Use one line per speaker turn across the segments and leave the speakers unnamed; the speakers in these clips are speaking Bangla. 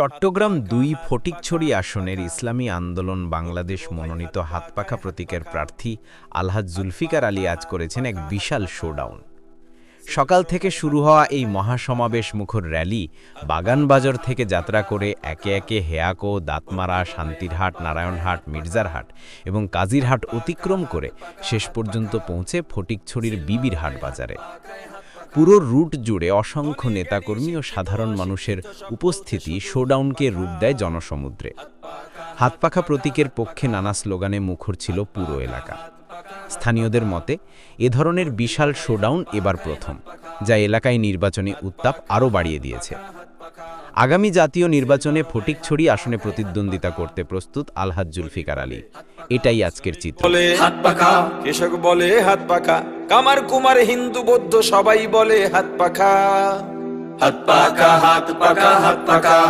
চট্টগ্রাম দুই ফটিকছড়ি আসনের ইসলামী আন্দোলন বাংলাদেশ মনোনীত হাতপাখা প্রতীকের প্রার্থী আলহাজ জুলফিকার আলী আজ করেছেন এক বিশাল শোডাউন সকাল থেকে শুরু হওয়া এই মহাসমাবেশ মুখর র্যালি বাগানবাজার থেকে যাত্রা করে একে একে হেয়াকো, দাঁতমারা, শান্তিরহাট, নারায়ণহাট, মির্জারহাট এবং কাজিরহাট অতিক্রম করে শেষ পর্যন্ত পৌঁছে ফটিকছড়ির বিবির হাট বাজারে। পুরো রুট জুড়ে অসংখ্য নেতাকর্মী ও সাধারণ মানুষের উপস্থিতি শোডাউনকে রূপ দেয় জনসমুদ্রে। হাতপাখা প্রতীকের পক্ষে নানা স্লোগানে মুখর ছিল পুরো এলাকা। স্থানীয়দের মতে, এ ধরনের বিশাল শোডাউন এবার প্রথম, যা এলাকায় নির্বাচনী উত্তাপ আরও বাড়িয়ে দিয়েছে। আগামী জাতীয় নির্বাচনে ফটিকছড়ি আসনে প্রতিদ্বন্দ্বিতা করতে প্রস্তুত আলহাজ জুলফিকার আলী। এটাই আজকের চিত্র।
হাত কৃষক বলে হাত কামার কুমার হিন্দু বৌদ্ধ সবাই বলে হাত পাখা হাত পাখা হাত পাখা হাত পাখা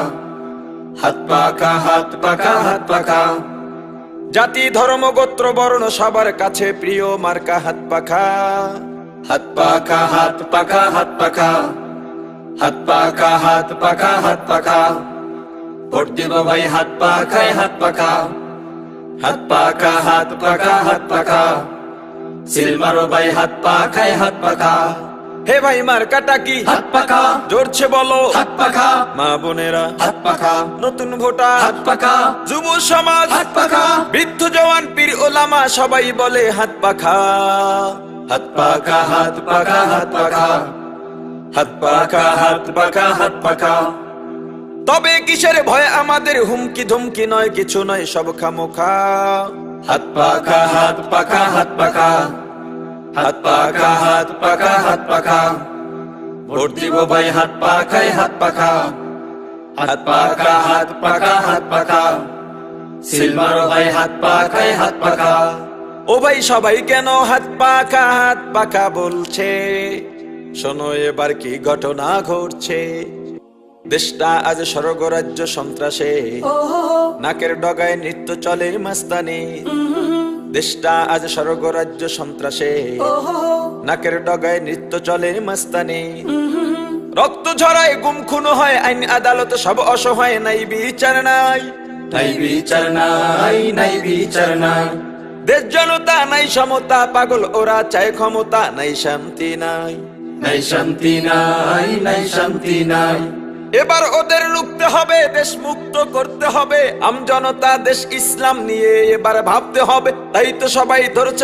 হাত পাখা হাত পাখা হাত পাখা জাতি ধর্ম গোত্র বর্ণ সবার কাছে প্রিয় মার্কা হাত পাখা হাত পাখা হাত পাখা হাত পাখা হাত পাখা হাত পাখা হাত পাখা ভোট দিব ভাই হাত পাখায় হাত পাখা হাত পাখা হাত পাখা হাত পাখা সিল মারো ভাই হাত পাখায় হাত পাখা হে ভাই মার কাটা কি হাত পাখা জোরছে বলো হাত পাখা মা বোনেরা হাত পাখা নতুন ভোটার হাত পাখা যুব সমাজ হাত পাখা বৃদ্ধ জওয়ান পীর ওলামা সবাই বলে হাত পাখা হাত পাখা হাত পাখা হাত পাখা হাত পাখা হাত পাখা হাত পাখা তবে কিসের ভয় আমাদের হুমকি ধুমকি নয় কিছু নয় সব খামোখা হাত পাখা হাত পাখা হাত পাখা। হাত পাখা হাত পাখা হাত পাখা। ভোট দিব ভাই, হাত পাখায় হাত পাখা। হাত পাখা হাত পাখা হাত পাখা। সিল মারো ভাই, হাত পাখায় হাত পাখা। ও ভাই, সবাই কেন হাত পাখা হাত পাখা বলছে? শোনো, এবার কি ঘটনা ঘটছে? দেশটা আজ স্বর্গরাজ্য সন্ত্রাসে। নাকের ডগায় নৃত্য চলে মাস্তানি। দেশটা আজ স্বর্গরাজ্য সন্ত্রাসে। নাকের ডগায় নৃত্য চলে মাস্তানি। রক্ত ঝরায় গুম খুন হয় আইন আদালত সব অসহায় নাই বিচার নাই। নাই বিচার নাই নাই বিচার নাই। দেশ জনতা নাই সমতা পাগল ওরা চায় ক্ষমতা নাই শান্তি নাই। নাই শান্তি নাই নাই শান্তি নাই। এবার ওদের লুকতে হবে দেশ মুক্ত করতে হবে। আম জনতা দেশ ইসলাম নিয়ে এবার ভাবতে হবে। তাই তো সবাই ধরছে